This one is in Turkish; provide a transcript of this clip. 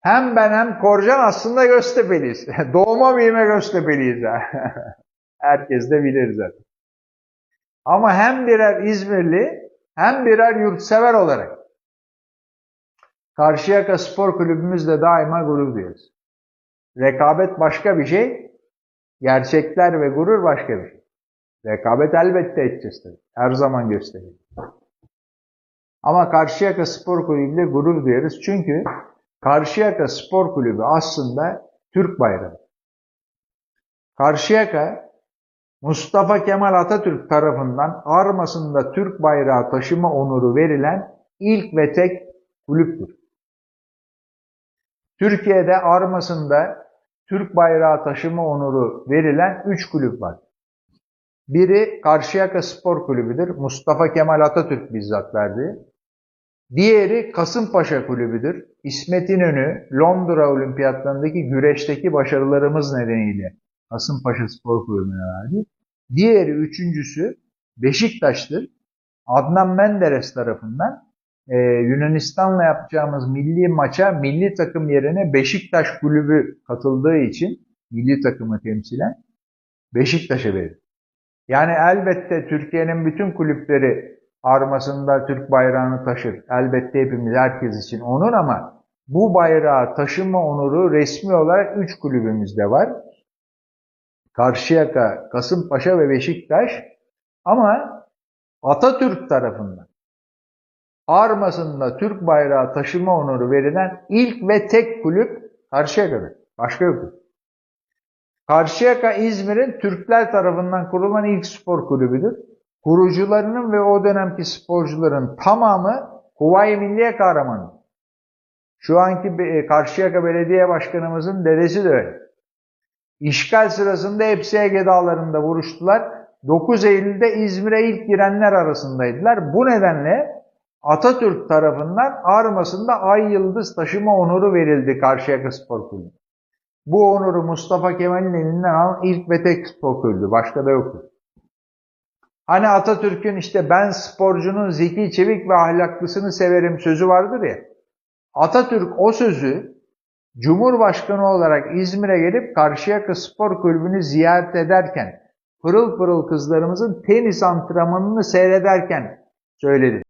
Hem ben hem Korcan aslında Göztepe'liyiz. Doğma büyüme Göztepe'liyiz. Herkes de bilir zaten. Ama hem birer İzmirli hem birer yurtsever olarak Karşıyaka Spor Kulübümüzle daima gurur duyuyoruz. Rekabet başka bir şey, gerçekler ve gurur başka bir şey. Rekabet elbette edeceğiz tabii. Her zaman gösteriyor. Ama Karşıyaka Spor Kulübü ile gurur duyarız. Çünkü Karşıyaka Spor Kulübü aslında Türk bayrağı. Karşıyaka Mustafa Kemal Atatürk tarafından armasında Türk bayrağı taşıma onuru verilen ilk ve tek kulüptür. Türkiye'de armasında Türk bayrağı taşıma onuru verilen 3 kulüp var. Biri Karşıyaka Spor Kulübü'dür. Mustafa Kemal Atatürk bizzat verdi. Diğeri Kasımpaşa Kulübü'dür. İsmet İnönü Londra Olimpiyatlarındaki güreşteki başarılarımız nedeniyle Kasımpaşa Spor Kulübü'ne verdi. Diğeri üçüncüsü Beşiktaş'tır. Adnan Menderes tarafından e, Yunanistan'la yapacağımız milli maça milli takım yerine Beşiktaş Kulübü katıldığı için milli takımı temsilen Beşiktaş'a verir. Yani elbette Türkiye'nin bütün kulüpleri armasında Türk bayrağını taşır. Elbette hepimiz herkes için onur ama bu bayrağı taşıma onuru resmi olarak 3 kulübümüzde var. Karşıyaka, Kasımpaşa ve Beşiktaş ama Atatürk tarafından armasında Türk bayrağı taşıma onuru verilen ilk ve tek kulüp Karşıyaka'dır. Başka yok. Karşıyaka İzmir'in Türkler tarafından kurulan ilk spor kulübüdür. Kurucularının ve o dönemki sporcuların tamamı Huvayi Milliye kahramanı. Şu anki Be- Karşıyaka Belediye Başkanımızın dedesi de öyle. İşgal sırasında hepsi Ege Dağları'nda vuruştular. 9 Eylül'de İzmir'e ilk girenler arasındaydılar. Bu nedenle Atatürk tarafından armasında ay yıldız taşıma onuru verildi Karşıyaka Spor Kulübü. Bu onuru Mustafa Kemal'in elinden alan ilk ve tek spor kulübü. Başka da yoktu. Hani Atatürk'ün işte ben sporcunun zeki, çevik ve ahlaklısını severim sözü vardır ya. Atatürk o sözü Cumhurbaşkanı olarak İzmir'e gelip Karşıyaka Spor Kulübü'nü ziyaret ederken, pırıl pırıl kızlarımızın tenis antrenmanını seyrederken söyledi.